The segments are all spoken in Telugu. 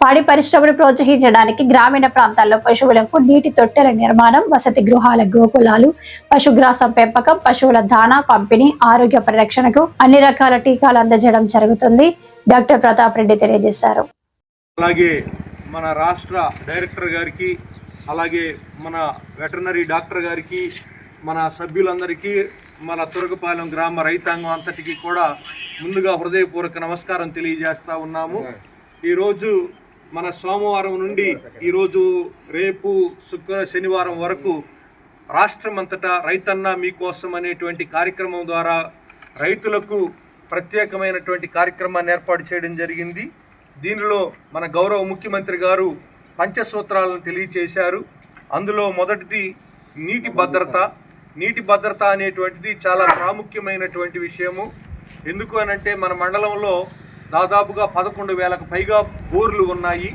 పాడి పరిశ్రమను ప్రోత్సహించడానికి గ్రామీణ ప్రాంతాల్లో పశువులకు నీటి తొట్టెల నిర్మాణం వసతి గృహాల గోకులాలు పశుగ్రాసం పెంపకం పశువుల దాణా పంపిణీ ఆరోగ్య పరిరక్షణకు అన్ని రకాల టీకాలు అందజేయడం జరుగుతుంది. డాక్టర్ ప్రతాప్ రెడ్డి తెలియజేశారు. అలాగే మన రాష్ట్ర డైరెక్టర్ గారికి అలాగే మన వెటర్నరీ డాక్టర్ గారికి మన సభ్యులందరికీ మన తురగపాలెం గ్రామ రైతాంగం అంతటికి కూడా ముందుగా హృదయపూర్వక నమస్కారం తెలియజేస్తా ఉన్నాము. ఈరోజు మన సోమవారం నుండి ఈరోజు రేపు శుక్ర శనివారం వరకు రాష్ట్రం అంతటా రైతన్న మీకోసం అనేటువంటి కార్యక్రమం ద్వారా రైతులకు ప్రత్యేకమైనటువంటి కార్యక్రమాన్ని ఏర్పాటు చేయడం జరిగింది. దీనిలో మన గౌరవ ముఖ్యమంత్రి గారు పంచసూత్రాలను తెలియచేశారు. అందులో మొదటిది నీటి భద్రత. నీటి భద్రత అనేటువంటిది చాలా ప్రాముఖ్యమైనటువంటి విషయము. ఎందుకు అనంటే మన మండలంలో దాదాపుగా పదకొండు వేలకు పైగా బోర్లు ఉన్నాయి.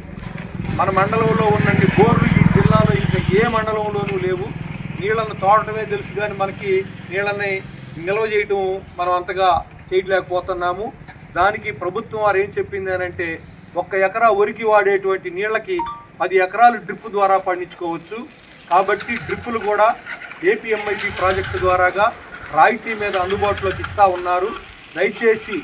మన మండలంలో ఉన్నన్ని బోర్లు ఈ జిల్లాలో ఇంకా ఏ మండలంలోనూ లేవు. నీళ్ళను తోడటమే తెలుసు కానీ మనకి నీళ్ళని నిల్వ చేయటం మనం అంతగా చేయలేకపోతున్నాము. దానికి ప్రభుత్వం వారు ఏం చెప్పింది అని అంటే ఒక్క ఎకరా వరికి వాడేటువంటి నీళ్ళకి పది ఎకరాలు డ్రిప్ ద్వారా పండించుకోవచ్చు. కాబట్టి డ్రిప్పులు కూడా ఏపీఎంఐటీ ప్రాజెక్టు ద్వారాగా రాయితీ మీద అందుబాటులోకి ఇస్తూ ఉన్నారు. దయచేసి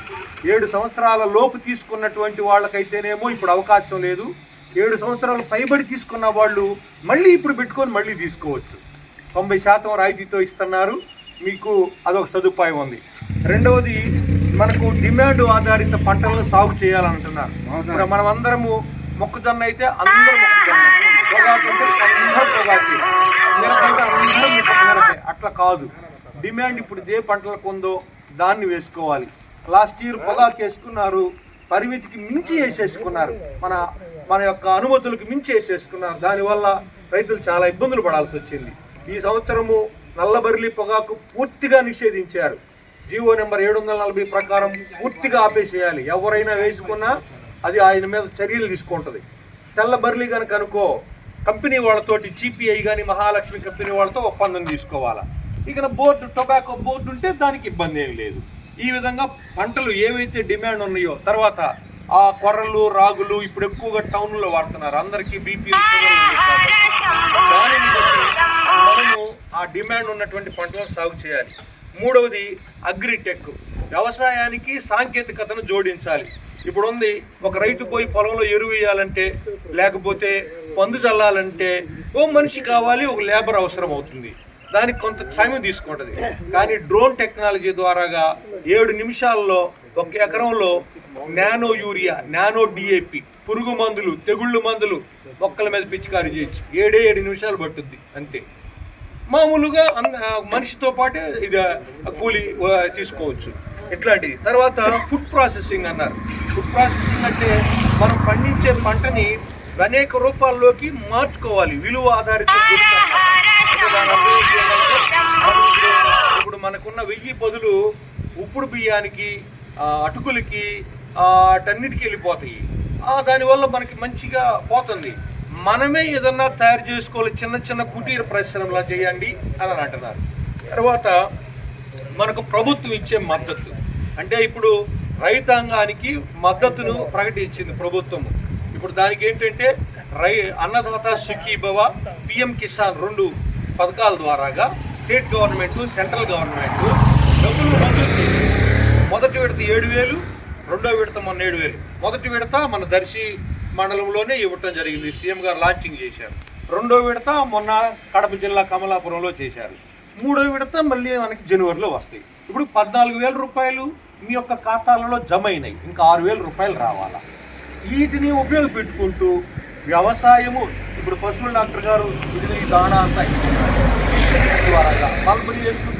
ఏడు సంవత్సరాల లోపు తీసుకున్నటువంటి వాళ్ళకైతేనేమో ఇప్పుడు అవకాశం లేదు. ఏడు సంవత్సరాలు పైబడి తీసుకున్న వాళ్ళు మళ్ళీ ఇప్పుడు పెట్టుకొని మళ్ళీ తీసుకోవచ్చు. తొంభై శాతం రాయితీతో ఇస్తున్నారు. మీకు అదొక సదుపాయం ఉంది. రెండవది మనకు డిమాండ్ ఆధారిత పంటలను సాగు చేయాలంటున్నారు. ఇప్పుడు మనం అందరము మొక్కజొన్న అయితే అందరూ మొక్కజొన్న. అట్లా కాదు. డిమాండ్ ఇప్పుడు ఏ పంటలకు ఉందో దాన్ని వేసుకోవాలి. లాస్ట్ ఇయర్ పొగాకు వేసుకున్నారు పరిమితికి మించి వేసేసుకున్నారు. మన మన యొక్క అనుమతులకు మించి వేసేసుకున్నారు. దానివల్ల రైతులు చాలా ఇబ్బందులు పడాల్సి వచ్చింది. ఈ సంవత్సరము నల్లబరిలి పొగాకు పూర్తిగా నిషేధించారు. జీవో నెంబర్ ఏడు వందల నలభై ప్రకారం పూర్తిగా ఆపేసేయాలి. ఎవరైనా వేసుకున్నా అది ఆయన మీద చర్యలు తీసుకుంటుంది. తెల్ల బర్లీ కనుక అనుకో కంపెనీ వాళ్ళతోటి జీపీఐ కానీ మహాలక్ష్మి కంపెనీ వాళ్ళతో ఒప్పందం తీసుకోవాలా? ఇక బోర్డు టొబాకో బోర్డు ఉంటే దానికి ఇబ్బంది ఏమి లేదు. ఈ విధంగా పంటలు ఏవైతే డిమాండ్ ఉన్నాయో తర్వాత ఆ కొర్రలు రాగులు ఇప్పుడు ఎక్కువగా టౌన్లో వాడుతున్నారు. అందరికీ బీపీ దానిని బట్టి మనము ఆ డిమాండ్ ఉన్నటువంటి పంటలను సాగు చేయాలి. మూడవది అగ్రిటెక్. వ్యవసాయానికి సాంకేతికతను జోడించాలి. ఇప్పుడు ఉంది ఒక రైతు పోయి పొలంలో ఎరువు వేయాలంటే లేకపోతే పందు చల్లాలంటే ఓ మనిషి కావాలి ఒక లేబర్ అవసరం అవుతుంది. దానికి కొంత సమయం తీసుకుంటుంది. కానీ డ్రోన్ టెక్నాలజీ ద్వారాగా ఏడు నిమిషాల్లో ఒక ఎకరంలో నానో యూరియా నానో డిఏపి పురుగు మందులు తెగుళ్ళు మందులు మొక్కల మీద పిచికారీ చేయొచ్చు ఏడే ఏడు నిమిషాలు పట్టుద్ది అంతే. మామూలుగా మనిషితో పాటే ఇది కూలి తీసుకోవచ్చు. ఇట్లాంటిది. తర్వాత ఫుడ్ ప్రాసెసింగ్ అన్నారు. ఫుడ్ ప్రాసెసింగ్ అంటే మనం పండించే పంటని అనేక రూపాల్లోకి మార్చుకోవాలి. విలువ ఆధారిత ఇప్పుడు- మనకున్న వెయ్యి బదులు ఉప్పుడు బియ్యానికి అటుకులకి అటన్నిటికి వెళ్ళిపోతాయి. దానివల్ల మనకి మంచిగా పోతుంది. మనమే ఏదన్నా తయారు చేసుకోవాలి చిన్న చిన్న కుటీర పరిశ్రమలా చేయండి అని అంటున్నారు. తర్వాత మనకు ప్రభుత్వం ఇచ్చే మద్దతు. అంటే ఇప్పుడు రైతాంగానికి మద్దతును ప్రకటించింది ప్రభుత్వం ఇప్పుడు దానికి ఏంటంటే రై అన్నదాత సుఖీభవ పిఎం కిసాన్ రెండు పథకాల ద్వారాగా స్టేట్ గవర్నమెంట్ సెంట్రల్ గవర్నమెంట్ డబ్బులు మంజూరు చేసింది. మొదటి విడత ఏడు వేలు రెండో విడత మొన్న ఏడు వేలు. మొదటి విడత మన దర్శి మండలంలోనే ఇవ్వటం జరిగింది. సీఎం గారు లాంచింగ్ చేశారు. రెండో విడత మొన్న కడప జిల్లా కమలాపురంలో చేశారు. మూడో విడత మళ్ళీ మనకి జనవరిలో వస్తాయి. ఇప్పుడు పద్నాలుగు వేల రూపాయలు మీ యొక్క ఖాతాలలో జమ అయినాయి. ఇంకా ఆరు వేల రూపాయలు రావాలా? వీటిని ఉపయోగపెట్టుకుంటూ వ్యవసాయము ఇప్పుడు పశువుల డాక్టర్ గారు ఇది దాణా అంతా ద్వారా మల్బరీ చేసుకుంటే